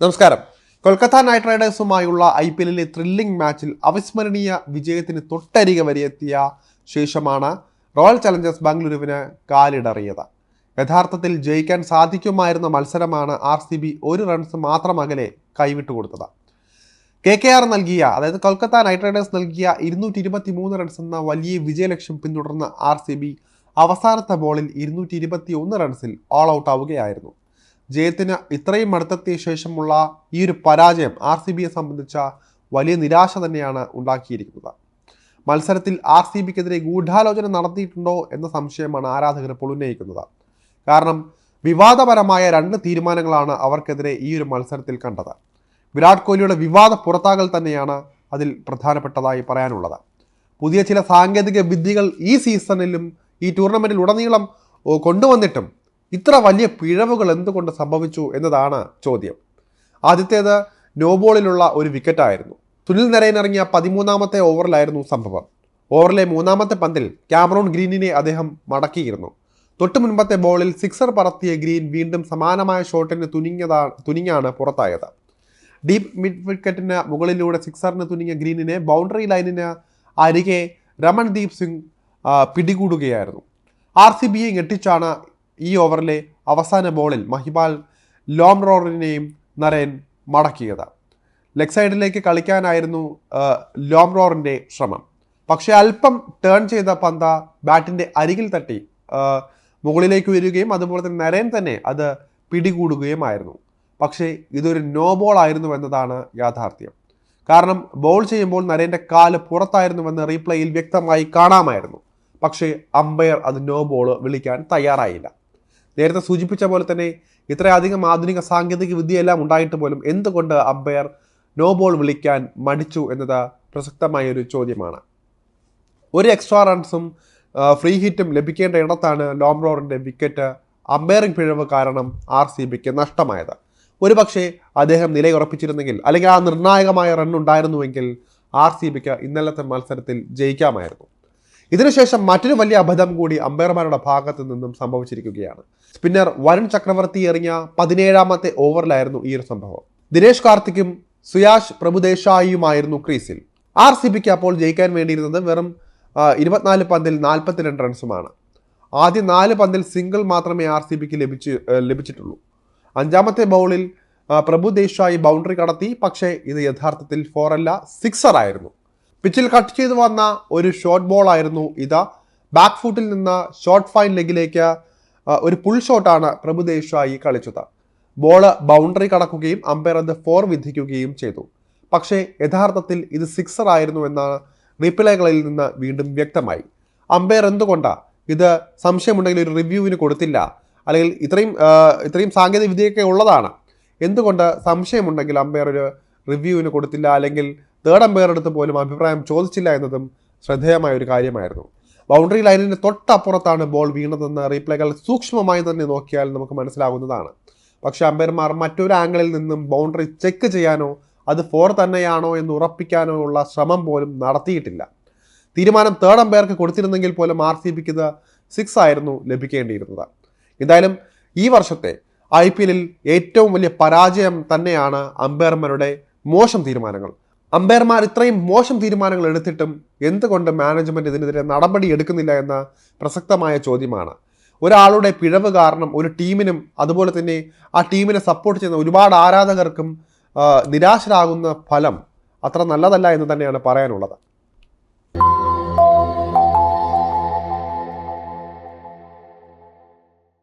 നമസ്കാരം. കൊൽക്കത്ത നൈറ്റ് റൈഡേഴ്സുമായുള്ള I P എല്ലിലെ ത്രില്ലിംഗ് മാച്ചിൽ അവിസ്മരണീയ വിജയത്തിന് തൊട്ടരികെ വരെയെത്തിയ ശേഷമാണ് റോയൽ ചലഞ്ചേഴ്സ് ബാംഗ്ലൂരുവിന് കാലിടറിയത്. യഥാർത്ഥത്തിൽ ജയിക്കാൻ സാധിക്കുമായിരുന്ന മത്സരമാണ് ആർ സി ബി ഒരു റൺസ് മാത്രം അകലെ കൈവിട്ടു കൊടുത്തത്. കെ കെ ആർ നൽകിയ അതായത് കൊൽക്കത്ത നൈറ്റ് റൈഡേഴ്സ് നൽകിയ ഇരുന്നൂറ്റി ഇരുപത്തി മൂന്ന് റൺസ് എന്ന വലിയ വിജയലക്ഷ്യം പിന്തുടർന്ന ആർ സി ബി അവസാനത്തെ ബോളിൽ ഇരുന്നൂറ്റി ഇരുപത്തി ഒന്ന് റൺസിൽ ഓൾ ഔട്ട് ആവുകയായിരുന്നു. ജയത്തിന് ഇത്രയും അടുത്തെത്തിയ ശേഷമുള്ള ഈ ഒരു പരാജയം ആർ സി ബിയെ സംബന്ധിച്ച വലിയ നിരാശ തന്നെയാണ് ഉണ്ടാക്കിയിരിക്കുന്നത്. മത്സരത്തിൽ ആർ സി ബിക്കെതിരെ ഗൂഢാലോചന നടത്തിയിട്ടുണ്ടോ എന്ന സംശയമാണ് ആരാധകർ ഇപ്പോൾ ഉന്നയിക്കുന്നത്. കാരണം വിവാദപരമായ രണ്ട് തീരുമാനങ്ങളാണ് അവർക്കെതിരെ ഈ ഒരു മത്സരത്തിൽ കണ്ടത്. വിരാട് കോഹ്ലിയുടെ വിവാദ പുറത്താകൽ തന്നെയാണ് അതിൽ പ്രധാനപ്പെട്ടതായി പറയാനുള്ളത്. പുതിയ ചില സാങ്കേതിക വിദ്യകൾ ഈ സീസണിലും ഈ ടൂർണമെന്റിൽ ഉടനീളം കൊണ്ടുവന്നിട്ടും ഇത്ര വലിയ പിഴവുകൾ എന്തുകൊണ്ട് സംഭവിച്ചു എന്നതാണ് ചോദ്യം. ആദ്യത്തേത് നോബോളിലുള്ള ഒരു വിക്കറ്റായിരുന്നു സുനിൽ നരയൻ ഇറങ്ങിയ പതിമൂന്നാമത്തെ ഓവറിലായിരുന്നു സംഭവം. ഓവറിലെ മൂന്നാമത്തെ പന്തിൽ ക്യാമറോൺ ഗ്രീനിനെ അദ്ദേഹം മടക്കിയിരുന്നു. തൊട്ടു മുൻപത്തെ ബോളിൽ സിക്സർ പറത്തിയ ഗ്രീൻ വീണ്ടും സമാനമായ ഷോട്ടിന് തുനിഞ്ഞതാ തുനിഞ്ഞാണ് പുറത്തായത്. ഡീപ് മിഡ് വിക്കറ്റിന് മുകളിലൂടെ സിക്സറിന് തുനിഞ്ഞ ഗ്രീനിനെ ബൗണ്ടറി ലൈനിന് അരികെ രമൺദീപ് സിംഗ് പിടികൂടുകയായിരുന്നു. ആർ സി ബിയെ ഞെട്ടിച്ചാണ് ഈ ഓവറിലെ അവസാന ബോളിൽ മഹിബാൽ ലോം റോറിനെയും നരയൻ മടക്കിയത്. ലെഗ് സൈഡിലേക്ക് കളിക്കാനായിരുന്നു ലോം റോറിന്റെ ശ്രമം. പക്ഷേ അല്പം ടേൺ ചെയ്ത പന്ത ബാറ്റിന്റെ അരികിൽ തട്ടി മുകളിലേക്ക് വരികയും അതുപോലെ തന്നെ നരയൻ തന്നെ അത് പിടികൂടുകയുമായിരുന്നു. പക്ഷേ ഇതൊരു നോ ബോൾ ആയിരുന്നു എന്നതാണ് യാഥാർത്ഥ്യം. കാരണം ബോൾ ചെയ്യുമ്പോൾ നരേന്റെ കാൽ പുറത്തായിരുന്നുവെന്ന് റീപ്ലേയിൽ വ്യക്തമായി കാണാമായിരുന്നു. പക്ഷേ അമ്പയർ അത് നോ ബോൾ വിളിക്കാൻ തയ്യാറായില്ല. നേരത്തെ സൂചിപ്പിച്ച പോലെ തന്നെ ഇത്രയധികം ആധുനിക സാങ്കേതിക വിദ്യയെല്ലാം ഉണ്ടായിട്ട് പോലും എന്തുകൊണ്ട് അമ്പയർ നോ ബോൾ വിളിക്കാൻ മടിച്ചു എന്നത് പ്രസക്തമായ ഒരു ചോദ്യമാണ് ഒരു എക്സ്ട്രാ റൺസും ഫ്രീ ഹിറ്റും ലഭിക്കേണ്ട ഇടത്താണ് ലോംറോറിന്റെ വിക്കറ്റ് അമ്പയറിംഗ് പിഴവ് കാരണം ആർ സി ബിക്ക് നഷ്ടമായത്. ഒരുപക്ഷെ അദ്ദേഹം നിലയുറപ്പിച്ചിരുന്നെങ്കിൽ അല്ലെങ്കിൽ ആ നിർണായകമായ റൺ ഉണ്ടായിരുന്നുവെങ്കിൽ ആർ സി ബിക്ക് ഇന്നലത്തെ മത്സരത്തിൽ ജയിക്കാമായിരുന്നു. ഇതിനുശേഷം മറ്റൊരു വലിയ അബദ്ധം കൂടി അമ്പയർമാരുടെ ഭാഗത്തു നിന്നും സംഭവിച്ചിരിക്കുകയാണ്. സ്പിന്നർ വരുൺ ചക്രവർത്തി എറിഞ്ഞ പതിനേഴാമത്തെ ഓവറിലായിരുന്നു ഈ ഒരു സംഭവം. ദിനേഷ് കാർത്തിക്കും സുയാഷ് പ്രഭുദേശായിയുമായിരുന്നു ക്രീസിൽ. ആർ സി ബിക്ക് അപ്പോൾ ജയിക്കാൻ വേണ്ടിയിരുന്നത് വെറും ഇരുപത്തിനാല് പന്തിൽ നാൽപ്പത്തിരണ്ട് റൺസുമാണ്. ആദ്യ നാല് പന്തിൽ സിംഗിൾ മാത്രമേ ആർ സി ബിക്ക് ലഭിച്ചു ലഭിച്ചിട്ടുള്ളൂ. അഞ്ചാമത്തെ ബൗളിൽ പ്രഭുദേശായി പ്രഭു ദേശായി ബൗണ്ടറി കടത്തി പക്ഷേ ഇത് യഥാർത്ഥത്തിൽ ഫോറല്ല സിക്സർ ആയിരുന്നു. പിച്ചിൽ കട്ട് ചെയ്തു വന്ന ഒരു ഷോർട്ട് ബോൾ ആയിരുന്നു ഇതാ. ബാക്ക് ഫുട്ടിൽ നിന്ന് ഷോർട്ട് ഫൈൻ ലെഗിലേക്ക് ഒരു പുൾ ഷോട്ടാണ് പ്രഭുദേശായി കളിച്ചത്. ബോൾ ബൗണ്ടറി കടക്കുകയും അമ്പയർ അത് ഫോർ വിധിക്കുകയും ചെയ്തു. പക്ഷേ യഥാർത്ഥത്തിൽ ഇത് സിക്സർ ആയിരുന്നു എന്നാണ് റീപ്ലേകളിൽ നിന്ന് വീണ്ടും വ്യക്തമായി. അമ്പയർ എന്തുകൊണ്ടാണ് ഇത് സംശയമുണ്ടെങ്കിൽ ഒരു റിവ്യൂവിന് കൊടുത്തില്ല. അല്ലെങ്കിൽ ഇത്രയും ഇത്രയും സാങ്കേതിക വിദ്യയൊക്കെ ഉള്ളതാണ്. എന്തുകൊണ്ട് സംശയമുണ്ടെങ്കിൽ അമ്പയർ ഒരു റിവ്യൂവിന് കൊടുത്തില്ല? അല്ലെങ്കിൽ തേർഡ് അമ്പയറെടുത്ത് പോലും അഭിപ്രായം ചോദിച്ചില്ല എന്നതും ശ്രദ്ധേയമായ ഒരു കാര്യമായിരുന്നു. ബൗണ്ടറി ലൈനിന് തൊട്ടപ്പുറത്താണ് ബോൾ വീണതെന്ന് റീപ്ലേകൾ സൂക്ഷ്മമായി തന്നെ നോക്കിയാൽ നമുക്ക് മനസ്സിലാകുന്നതാണ്. പക്ഷേ അമ്പയർമാർ മറ്റൊരു ആംഗിളിൽ നിന്നും ബൗണ്ടറി ചെക്ക് ചെയ്യാനോ അത് ഫോർ തന്നെയാണോ എന്ന് ഉറപ്പിക്കാനോ ഉള്ള ശ്രമം പോലും നടത്തിയിട്ടില്ല. തീരുമാനം തേർഡ് അമ്പയർക്ക് കൊടുത്തിരുന്നെങ്കിൽ പോലും ആർ സി ബിക്ക് ഇത് സിക്സ് ആയിരുന്നു ലഭിക്കേണ്ടിയിരുന്നത്. എന്തായാലും ഈ വർഷത്തെ ഐ പി എല്ലിൽ ഏറ്റവും വലിയ പരാജയം തന്നെയാണ് അമ്പയർമാരുടെ മോശം തീരുമാനങ്ങൾ. അമ്പയർമാർ ഇത്രയും മോശം തീരുമാനങ്ങൾ എടുത്തിട്ടും എന്തുകൊണ്ട് മാനേജ്മെന്റ് ഇതിനെതിരെ നടപടി എടുക്കുന്നില്ല എന്ന പ്രസക്തമായ ചോദ്യമാണ്. ഒരാളുടെ പിഴവ് കാരണം ഒരു ടീമിനും അതുപോലെ തന്നെ ആ ടീമിനെ സപ്പോർട്ട് ചെയ്യുന്ന ഒരുപാട് ആരാധകർക്കും നിരാശരാകുന്ന ഫലം അത്ര നല്ലതല്ല എന്ന് തന്നെയാണ് പറയാനുള്ളത്.